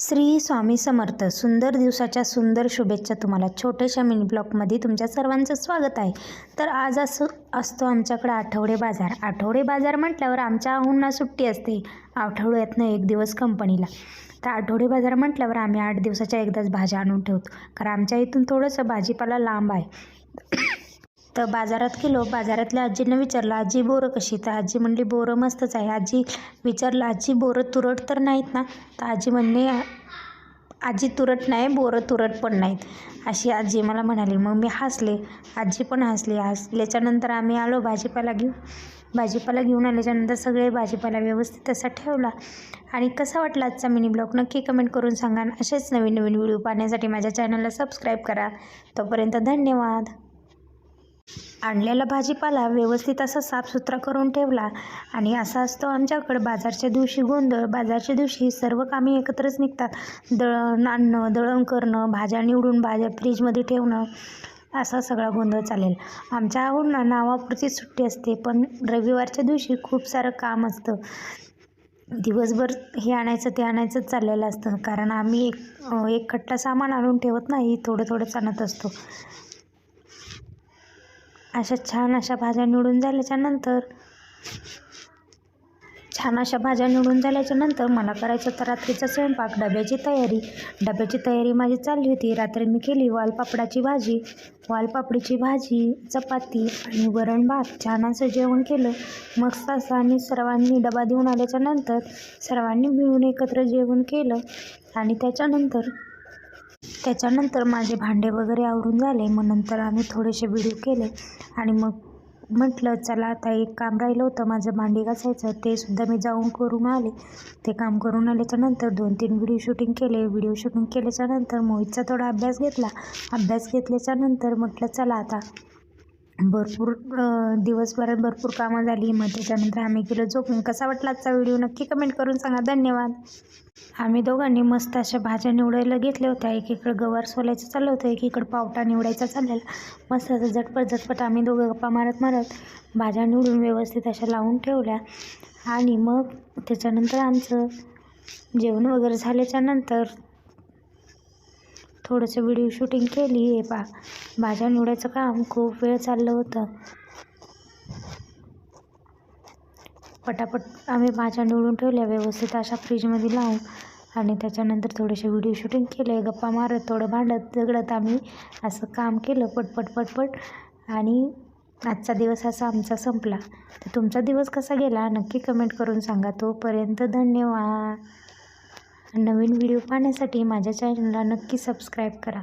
श्री स्वामी समर्थ. सुंदर दिवसाच्या सुंदर शुभेच्छा तुम्हाला. छोट्याशा मिनी ब्लॉकमध्ये तुमच्या सर्वांचं स्वागत आहे. तर आज असं असतो आमच्याकडे आठवडे बाजार. आठवडे बाजार म्हटल्यावर आमच्या आहुंना सुट्टी असते. आठवड्यातनं एक दिवस कंपनीला. तर आठवडे बाजार म्हटल्यावर आम्ही आठ दिवसाच्या एकदाच भाज्या आणून ठेवतो. कारण आमच्या इथून थोडंसं भाजीपाला लांब आहे. तर बाजारात गेलो. बाजारातल्या आजीनं विचारलं आजी बोरं कशी तर आजी म्हणली बोरं मस्तच आहे. आजी विचारलं आजी बोरं तुरट तर नाहीत ना? तर आजी म्हणली आजी तुरट नाही बोरं तुरट पण नाहीत. अशी आजी मला म्हणाली. मग मी हसले. आजी पण हसली. हसल्याच्यानंतर आम्ही आलो भाजीपाला घेऊन. भाजीपाला घेऊन आल्याच्यानंतर सगळे भाजीपाला व्यवस्थित असा ठेवला. आणि कसा वाटला आजचा मिनी ब्लॉग? नक्की कमेंट करून सांगा. असेच नवीन नवीन व्हिडिओ पाहण्यासाठी माझ्या चॅनलला सबस्क्राईब करा. तोपर्यंत धन्यवाद. आणलेला भाजीपाला व्यवस्थित असा साफसुथरा करून ठेवला आणि असा असतो आमच्याकडं. बाजारच्या दिवशी गोंधळ बाजारच्या दिवशी सर्व कामे एकत्रच निघतात. दळण आणणं दळण करणं भाज्या निवडून भाज्या फ्रीजमध्ये ठेवणं असा सगळा गोंधळ चालेल. आमच्या आवडना नावापुरती सुट्टी असते पण रविवारच्या दिवशी खूप सारं काम असतं. दिवसभर हे आणायचं ते आणायचं चाललेलं असतं. कारण आम्ही एक एक खट्टा सामान आणून ठेवत नाही थोडं थोडंच आणत असतो. अशा छान अशा भाज्या निवडून झाल्याच्यानंतर छान अशा भाज्या निवडून झाल्याच्यानंतर मला करायचं तर रात्रीचा स्वयंपाक डब्याची तयारी. डब्याची तयारी माझी चालली होती. रात्री मी केली वालपापडाची भाजी. वालपापडीची भाजी चपाती आणि वरण भात. छान असं जेवण केलं. मस्त असं आणि सर्वांनी डबा देऊन आल्याच्यानंतर सर्वांनी मिळून एकत्र जेवण केलं आणि त्याच्यानंतर त्याच्यानंतर माझे भांडे वगैरे आवरून झाले. मग नंतर आम्ही थोडेसे व्हिडिओ केले. आणि मग म्हटलं चला आता एक काम राहिलं होतं. माझं भांडी घासायचं. ते सुद्धा मी जाऊन करून आले. ते काम करून आल्याच्यानंतर दोन तीन व्हिडिओ शूटिंग केले. व्हिडिओ शूटिंग केल्याच्यानंतर मोहितचा थोडा अभ्यास घेतला. अभ्यास घेतल्याच्यानंतर म्हटलं चला आता भरपूर दिवसभरात भरपूर कामं झाली. मग त्याच्यानंतर आम्ही गेलो झोपून. कसा वाटला आजचा व्हिडिओ? नक्की कमेंट करून सांगा. धन्यवाद. आम्ही दोघांनी मस्त अशा भाज्या निवडायला घेतल्या होत्या. एकीकडं गवार सोलायचं चाललं होतं. एकीकडं पावटा निवडायचा चाललेला. मस्त असं झटपट झटपट आम्ही दोघं गप्पा मारत मारत भाज्या निवडून व्यवस्थित अशा लावून ठेवल्या. आणि मग त्याच्यानंतर आमचं जेवण वगैरे झाल्याच्यानंतर थोडंसं व्हिडिओ शूटिंग केली. हे पा भाज्या निवडायचं काम खूप वेळ चाललं होतं. पटापट आम्ही भाज्या निवडून ठेवल्या. व्यवस्थित अशा फ्रीजमध्ये लावून आणि त्याच्यानंतर थोडेसे व्हिडिओ शूटिंग केले. गप्पा मारत थोडं भांडत झगडत आम्ही असं काम केलं. पटपट पटपट. आणि आजचा दिवस असा आमचा संपला. तर तुमचा दिवस कसा गेला? नक्की कमेंट करून सांगा. तोपर्यंत धन्यवाद. नवीन व्हिडिओ पाहण्यासाठी माझ्या चॅनलला नक्की सबस्क्राईब करा.